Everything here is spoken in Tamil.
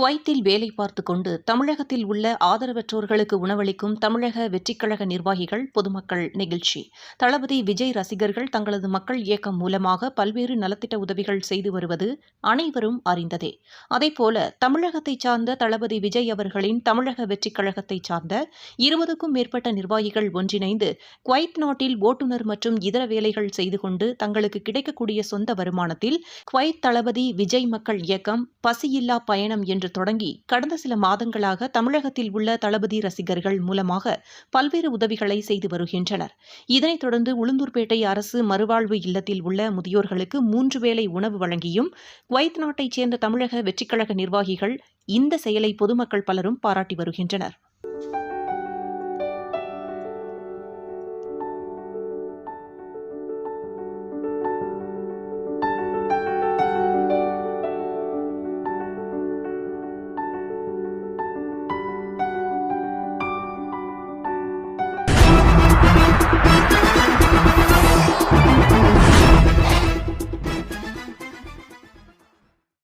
குவைத்தில் வேலை பார்த்து கொண்டு தமிழகத்தில் உள்ள ஆதரவற்றோர்களுக்கு உணவளிக்கும் தமிழக வெற்றிக்கழக நிர்வாகிகள் பொதுமக்கள் நெகிழ்ச்சி. தளபதி விஜய் ரசிகர்கள் தங்களது மக்கள் இயக்கம் மூலமாக பல்வேறு நலத்திட்ட உதவிகள் செய்து வருவது அனைவரும் அறிந்ததே. அதேபோல தமிழகத்தைச் சார்ந்த தளபதி விஜய் அவர்களின் தமிழக வெற்றிக்கழகத்தைச் சார்ந்த இருபதுக்கும் மேற்பட்ட நிர்வாகிகள் ஒன்றிணைந்து குவைத் நாட்டில் ஓட்டுநர் மற்றும் இதர வேலைகள் செய்து கொண்டு தங்களுக்கு கிடைக்கக்கூடிய சொந்த வருமானத்தில் குவைத் தளபதி விஜய் மக்கள் இயக்கம் பசியில்லா பயணம் என்று தொடங்கி கடந்த சில மாதங்களாக தமிழகத்தில் உள்ள தளபதி ரசிகர்கள் மூலமாக பல்வேறு உதவிகளை செய்து வருகின்றனர். இதனைத் தொடர்ந்து உளுந்தூர்பேட்டை அரசு மறுவாழ்வு இல்லத்தில் உள்ள முதியோர்களுக்கு மூன்று வேளை உணவு வழங்கியும் குவைத் நாட்டைச் சேர்ந்த தமிழக வெற்றிக்கழக நிர்வாகிகள் இந்த செயலை பொதுமக்கள் பலரும் பாராட்டி வருகின்றனர்.